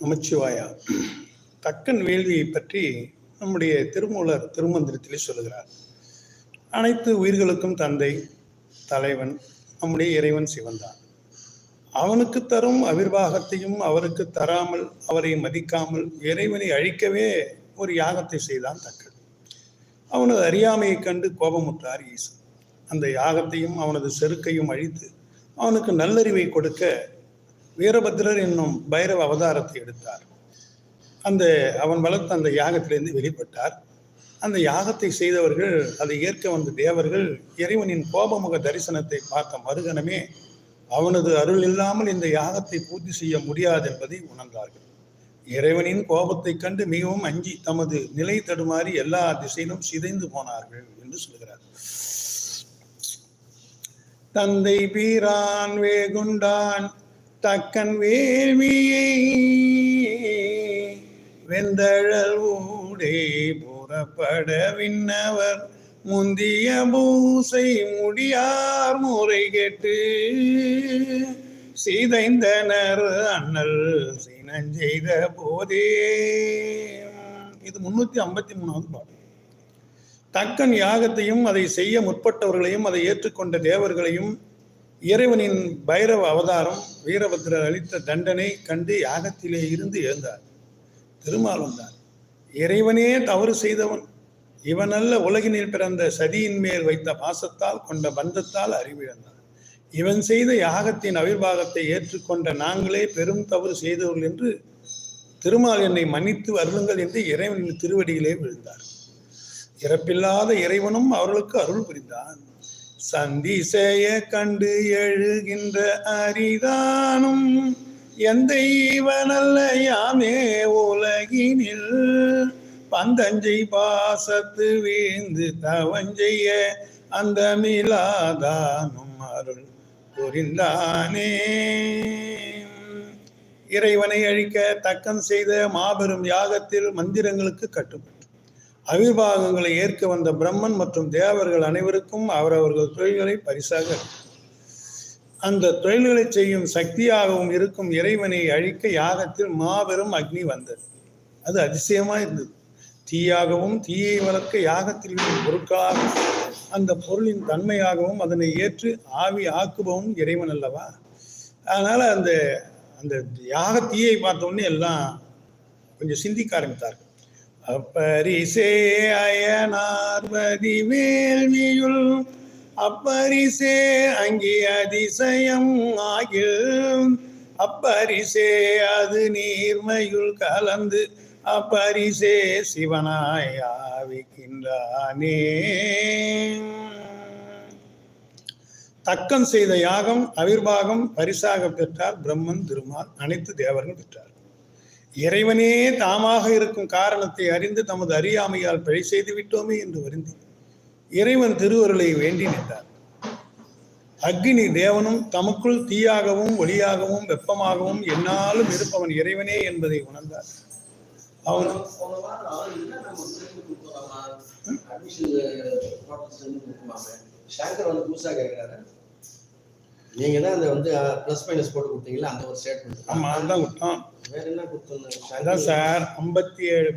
நமச்சிவாயா. தக்கன் வேள்வியை பற்றி நம்முடைய திருமூலர் திருமந்திரத்திலே சொல்லுகிறார். அனைத்து உயிர்களுக்கும் தந்தை தலைவன் நம்முடைய இறைவன் சிவன்தான் அவனுக்கு தரும் அவிர்வாகத்தையும் அவருக்கு தராமல் அவரை மதிக்காமல் இறைவனை அழிக்கவே ஒரு யாகத்தை செய்தான் தக்கன். அவனது அறியாமையைக் கண்டு கோபமுற்றார் ஈசன். அந்த யாகத்தையும் அவனது செருக்கையும் அழித்து அவனுக்கு நல்லறிவை கொடுக்க வீரபத்ரர் என்னும் பைரவ அவதாரத்தை எடுத்தார். அந்த அவன் வளர்த்த அந்த யாகத்திலிருந்து வெளிப்பட்டார். அந்த யாகத்தை செய்தவர்கள் அதை ஏற்க வந்த தேவர்கள் இறைவனின் கோபமுக தரிசனத்தை பார்த்த மறுகணமே அவனது அருள் இல்லாமல் இந்த யாகத்தை பூர்த்தி செய்ய முடியாது என்பதை உணர்ந்தார்கள். இறைவனின் கோபத்தை கண்டு மிகவும் அஞ்சி தமது நிலை தடுமாறி எல்லா திசையிலும் சிதைந்து போனார்கள் என்று சொல்கிறார். தந்தை பீரான் வேகுண்டான் தக்கன் வேள்வியை வெந்தழல் ஊடே புறப்பட விண்ணவர். முந்திய பூசை முடியார் முறை கேட்டு சீதைந்தனர் அண்ணல் சினஞ்செய்த போதே. இது முன்னூத்தி ஐம்பத்தி மூணாவது பாடல். தக்கன் யாகத்தையும் அதை செய்ய முற்பட்டவர்களையும் அதை ஏற்றுக்கொண்ட தேவர்களையும் இறைவனின் பைரவ அவதாரம் வீரபத்ரர் அளித்த தண்டனை கண்டு யாகத்திலே இருந்து எழுந்தார். திருமால் வந்தார் இறைவனே தவறு செய்தவன். இவனல்ல உலகினில் பிறந்த சதியின் மேல் வைத்த பாசத்தால் கொண்ட பந்தத்தால் அறிவிழந்தான். இவன் செய்த யாகத்தின் அவிர்வாகத்தை ஏற்றுக்கொண்ட நாங்களே பெரும் தவறு செய்தவர்கள் என்று திருமால் என்னை மன்னித்து அருளுங்கள் என்று இறைவனின் திருவடியிலே விழுந்தார். இறப்பில்லாத இறைவனும் அவர்களுக்கு அருள் புரிந்தான். சந்திசெய கண்டு எழுகின்ற அரிதானும் எந்த இவனல்ல யாமே உலகினில் பந்தஞ்சை பாசத்து வீழ்ந்து தவஞ்செய்ய அந்த மிலாதானும் அருள் புரிந்தானே. இறைவனை அழிக்க தக்கம் செய்த மாபெரும் யாகத்தில் மந்திரங்களுக்கு கட்டுப்படும் அவிர்வாகங்களை ஏற்க வந்த பிரம்மன் மற்றும் தேவர்கள் அனைவருக்கும் அவரவர்கள் தொழில்களை பரிசாக. அந்த தொழில்களை செய்யும் சக்தியாகவும் இருக்கும் இறைவனை அழிக்க யாகத்தில் மாபெரும் அக்னி வந்தது. அது அதிசயமா இருந்தது. தீயாகவும் தீயை வளர்க்க யாகத்தில் பொருட்களாக அந்த பொருளின் தன்மையாகவும் அதனை ஏற்று ஆவி ஆக்குபவன் இறைவன் அல்லவா? அதனால அந்த அந்த யாக தீயை பார்த்த உடனே எல்லாம் கொஞ்சம் சிந்திக்க ஆரம்பித்தார்கள். அப்பரிசே அயனார் வேள்வியுள் அப்பரிசே அங்கி அதிசயம் ஆகில் அப்பரிசே அது நீர்மையுள் கலந்து அப்பரிசே சிவனாய் ஆவிக்கின்றானே. தக்கம் செய்த யாகம் அவிர்வாகம் பரிசாக பெற்றார் பிரம்மன் திருமால் அனைத்து தேவர்கள் பெற்றார். இறைவனே தாமாக இருக்கும் காரணத்தை அறிந்து தமது அறியாமையால் பிழை செய்து விட்டோமே என்று வருந்தி. இறைவன் திருவருளை வேண்டி நின்றார். அக்னி தேவனும் தமக்குள் தீயாகவும் ஒளியாகவும் வெப்பமாகவும் என்னாலும் இருப்பவன் இறைவனே என்பதை உணர்ந்தார். அவன் வந்து கேட்கிறாரு நீங்க தான் அந்த வந்து ப்ளஸ் மைனஸ் போட்டு கொடுத்தீங்களா அந்த ஒரு ஸ்டேட்மெண்ட் ஆமா அதுதான் கொடுத்தான் வேற என்ன கொடுத்தோம்? அதான் சார் ஐம்பத்தி ஏழு